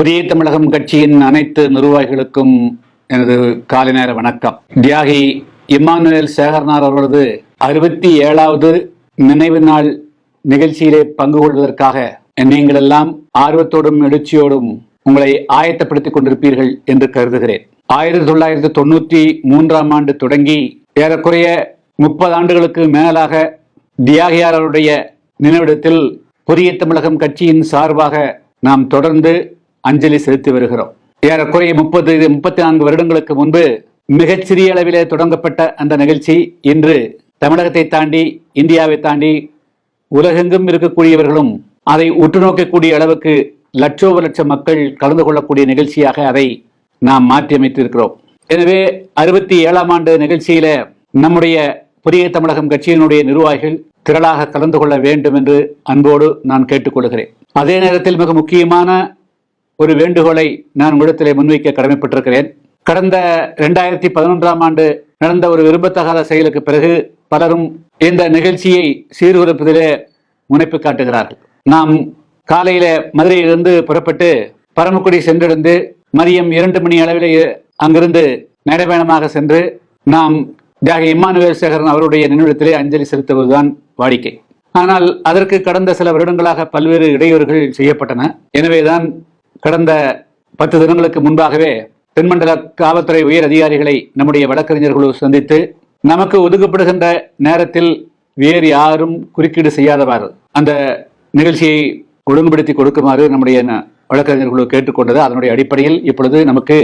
புதிய தமிழகம் கட்சியின் அனைத்து நிர்வாகிகளுக்கும் எனது காலை நேர வணக்கம். தியாகி இம்மானுவேல் சேகர்னார் அவர்களது அறுபத்தி ஏழாவது நினைவு நாள் நிகழ்ச்சியிலே பங்கு கொள்வதற்காக நீங்கள் எல்லாம் ஆர்வத்தோடும் எழுச்சியோடும் உங்களை ஆயத்தப்படுத்திக் கொண்டிருப்பீர்கள் என்று கருதுகிறேன். ஆயிரத்தி தொள்ளாயிரத்தி தொண்ணூற்றி மூன்றாம் ஆண்டு தொடங்கி ஏறக்குறைய முப்பது ஆண்டுகளுக்கு மேலாக தியாகியார் அவருடைய நினைவிடத்தில் புதிய தமிழகம் கட்சியின் சார்பாக நாம் தொடர்ந்து அஞ்சலி செலுத்தி வருகிறோம். ஏறக்குறைய முப்பது முப்பத்தி நான்கு வருடங்களுக்கு முன்பு மிகச்சிறிய அளவிலே தொடங்கப்பட்ட அந்த நிகழ்ச்சி இன்று தமிழகத்தை தாண்டி இந்தியாவை தாண்டி உலகெங்கும் இருக்கக்கூடியவர்களும் அதை உற்று நோக்கக்கூடிய அளவுக்கு லட்சோப லட்சம் மக்கள் கலந்து கொள்ளக்கூடிய நிகழ்ச்சியாக அதை நாம் மாற்றியமைத்திருக்கிறோம். எனவே அறுபத்தி ஏழாம் ஆண்டு நிகழ்ச்சியில நம்முடைய புதிய தமிழகம் கட்சியினுடைய நிர்வாகிகள் திரளாக கலந்து கொள்ள வேண்டும் என்று அன்போடு நான் கேட்டுக்கொள்கிறேன். அதே நேரத்தில் மிக முக்கியமான ஒரு வேண்டுகோளை நான் உங்களிடத்திலே முன்வைக்க கடமைப்பட்டிருக்கிறேன். கடந்த இரண்டாயிரத்தி பதினொன்றாம் ஆண்டு நடந்த ஒரு விரும்பத்தகாத செயலுக்கு பிறகு பலரும் இந்த நிகழ்ச்சியை சீர்குலைப்பதிலே முனைப்பு காட்டுகிறார்கள். நாம் காலையில மதுரையிலிருந்து புறப்பட்டு பரமக்குடி சென்றிருந்து மதியம் இரண்டு மணி அளவில் அங்கிருந்து நடைபயணமாக சென்று நாம் தியாக இம்மானுவேல் சேகரன் அவருடைய நினைவிடத்திலே அஞ்சலி செலுத்துவதுதான் வாடிக்கை. ஆனால் அதற்கு கடந்த சில வருடங்களாக பல்வேறு இடையூறுகள் செய்யப்பட்டன. எனவேதான் கடந்த பத்து தினங்களுக்கு முன்பாகவே தென்மண்டல காவல்துறை உயர் அதிகாரிகளை நம்முடைய வழக்கறிஞர்களோ சந்தித்து நமக்கு ஒதுக்கப்படுகின்ற நேரத்தில் வேறு யாரும் குறுக்கீடு செய்யாதவாறு அந்த நிகழ்ச்சியை ஒழுங்குபடுத்தி கொடுக்குமாறு நம்முடைய ந- வழக்கறிஞர்களோ கேட்டுக்கொண்டது. அதனுடைய அடிப்படையில் இப்பொழுது நமக்கு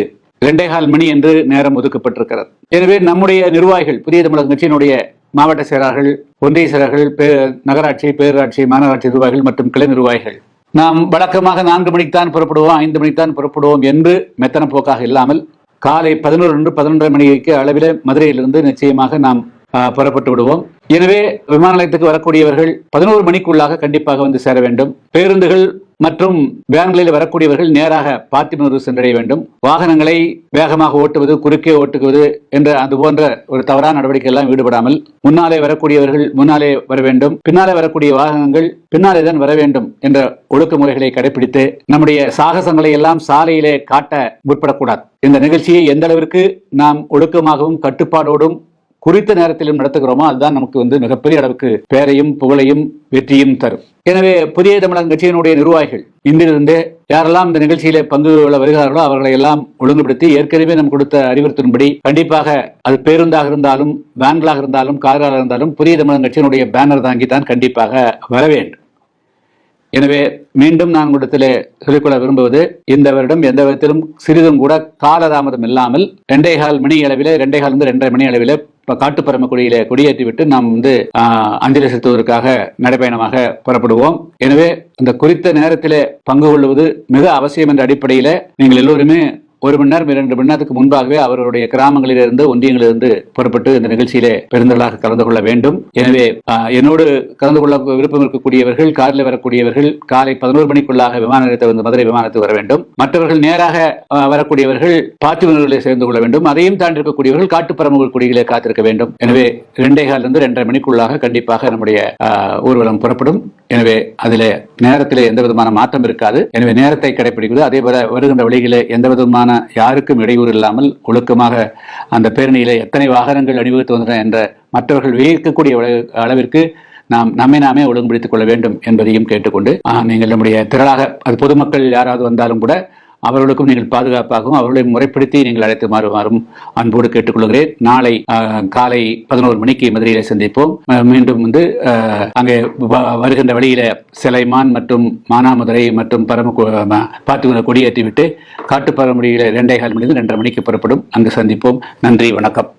இரண்டே கால் மணி என்று நேரம் ஒதுக்கப்பட்டிருக்கிறது. எனவே நம்முடைய நிர்வாகிகள் புதிய தமிழக கட்சியினுடைய மாவட்ட செயலாளர்கள் ஒன்றிய செயலாளர்கள் பே- நகராட்சி பேரூராட்சி மாநகராட்சி நிர்வாகிகள் மற்றும் கிளை நிர்வாகிகள் நாம் வழக்கமாக நான்கு மணிக்கு தான் புறப்படுவோம் ஐந்து மணிக்கு தான் புறப்படுவோம் என்று மெத்தன போக்காக இல்லாமல் காலை பதினோரு பதினொன்றரை மணிக்கு அளவில் மதுரையிலிருந்து நிச்சயமாக நாம் புறப்பட்டு விடுவோம். எனவே விமான நிலையத்துக்கு வரக்கூடியவர்கள் பதினோரு மணிக்குள்ளாக கண்டிப்பாக வந்து சேர வேண்டும். பேருந்துகள் மற்றும் வேன்களில் வரக்கூடியவர்கள் நேராக பாத்திமனூர் சென்றடைய வேண்டும். வாகனங்களை வேகமாக ஓட்டுவது குறுக்கே ஓட்டுவது என்ற அது போன்ற ஒரு தவறான நடவடிக்கை எல்லாம் ஈடுபடாமல் முன்னாலே வரக்கூடியவர்கள் முன்னாலே வர வேண்டும். பின்னாலே வரக்கூடிய வாகனங்கள் பின்னாலே தான் வர வேண்டும் என்ற ஒழுக்கமுறைகளை கடைபிடித்து நம்முடைய சாகசங்களை எல்லாம் சாலையிலே காட்ட முற்படக்கூடாது. இந்த நிகழ்ச்சியை எந்த அளவிற்கு நாம் ஒழுக்கமாகவும் கட்டுப்பாடோடும் குறித்த நேரத்திலும் நடத்துகிறோமோ அதுதான் நமக்கு வந்து மிகப்பெரிய அளவுக்கு பேரையும் புகழையும் வெற்றியும் தரும். எனவே புதிய தமிழகம் கட்சியினுடைய நிர்வாகிகள் இன்றிலிருந்தே யாரெல்லாம் இந்த நிகழ்ச்சியிலே பங்கு கொள்ள வருகிறார்களோ அவர்களை எல்லாம் ஒழுங்குபடுத்தி ஏற்கனவே நம் கொடுத்த அறிவுறுத்தின்படி கண்டிப்பாக அது பேருந்தாக இருந்தாலும் வேன்களாக இருந்தாலும் கார்களாக இருந்தாலும் புதிய தமிழகம் கட்சியினுடைய பேனர் தாங்கி தான் கண்டிப்பாக வர வேண்டும். எனவே மீண்டும் நான் உங்களிடத்திலே சொல்லிக்கொள்ள விரும்புவது இந்த வருடம் எந்த விதத்திலும் சிறிதும் கூட காலதாமதம் இல்லாமல் ரெண்டே கால் மணி அளவிலே ரெண்டே கால் இருந்து ரெண்டரை மணி அளவிலே இப்ப காட்டுப்பரம கொடியிலே கொடியேற்றி விட்டு நாம் வந்து அஞ்சலி செலுத்துவதற்காக நடைபயணமாக புறப்படுவோம். எனவே இந்த குறித்த நேரத்தில் பங்கு கொள்வது மிக அவசியம் என்ற அடிப்படையில நீங்கள் எல்லோருமே ஒரு மணி நேரம் இரண்டு மணி நேரத்துக்கு முன்பாகவே அவருடைய கிராமங்களிலிருந்து ஒன்றியங்களிலிருந்து புறப்பட்டு இந்த நிகழ்ச்சியிலே பெருந்தளாக கலந்து கொள்ள வேண்டும். எனவே என்னோடு கலந்து கொள்ள விருப்பம் இருக்கக்கூடியவர்கள் காரில் வரக்கூடியவர்கள் காலை பதினோரு மணிக்குள்ளாக விமான நிலையத்தை வந்து மதுரை விமானத்துக்கு வர வேண்டும். மற்றவர்கள் நேராக வரக்கூடியவர்கள் பாத்திமர்களை சேர்ந்து கொள்ள வேண்டும். அதையும் தாண்டி இருக்கக்கூடியவர்கள் காட்டுப்பரம்புகள் குடிகளே காத்திருக்க வேண்டும். எனவே இரண்டே காலிலிருந்து இரண்டரை மணிக்குள்ளாக கண்டிப்பாக நம்முடைய ஊர்வலம் புறப்படும். எனவே அதுல நேரத்தில் எந்த விதமான மாற்றம் இருக்காது. எனவே நேரத்தை கடைபிடிக்கிறது அதே போல வருகின்ற வழியிலே எந்த விதமான யாருக்கும் இடையூறு இல்லாமல் ஒழுக்கமாக அந்த பேரணியிலே எத்தனை வாகனங்கள் அணிவகுத்து வந்தன என்ற மற்றவர்கள் வியக்கக்கூடிய அளவிற்கு நாம் நம்மை நாமே ஒழுங்குபடுத்திக் கொள்ள வேண்டும் என்பதையும் கேட்டுக்கொண்டு நீங்கள் நம்முடைய திரளாக அது பொதுமக்கள் யாராவது வந்தாலும் கூட அவர்களுக்கும் நீங்கள் பாதுகாப்பாகவும் அவர்களை முறைப்படுத்தி நீங்கள் அழைத்து மாறுமாறும் அன்போடு கேட்டுக்கொள்கிறேன். நாளை காலை பதினோரு மணிக்கு மதுரையில சந்திப்போம். மீண்டும் வந்து அங்கே வ- வருகின்ற வழியில சிலைமான் மற்றும் மானாமதுரை மற்றும் பரம பார்த்து கொடியேற்றி விட்டு காட்டுப்பரமுடியில ரெண்டே கால் மணி ரெண்டரை மணிக்கு புறப்படும். அங்கு சந்திப்போம். நன்றி வணக்கம்.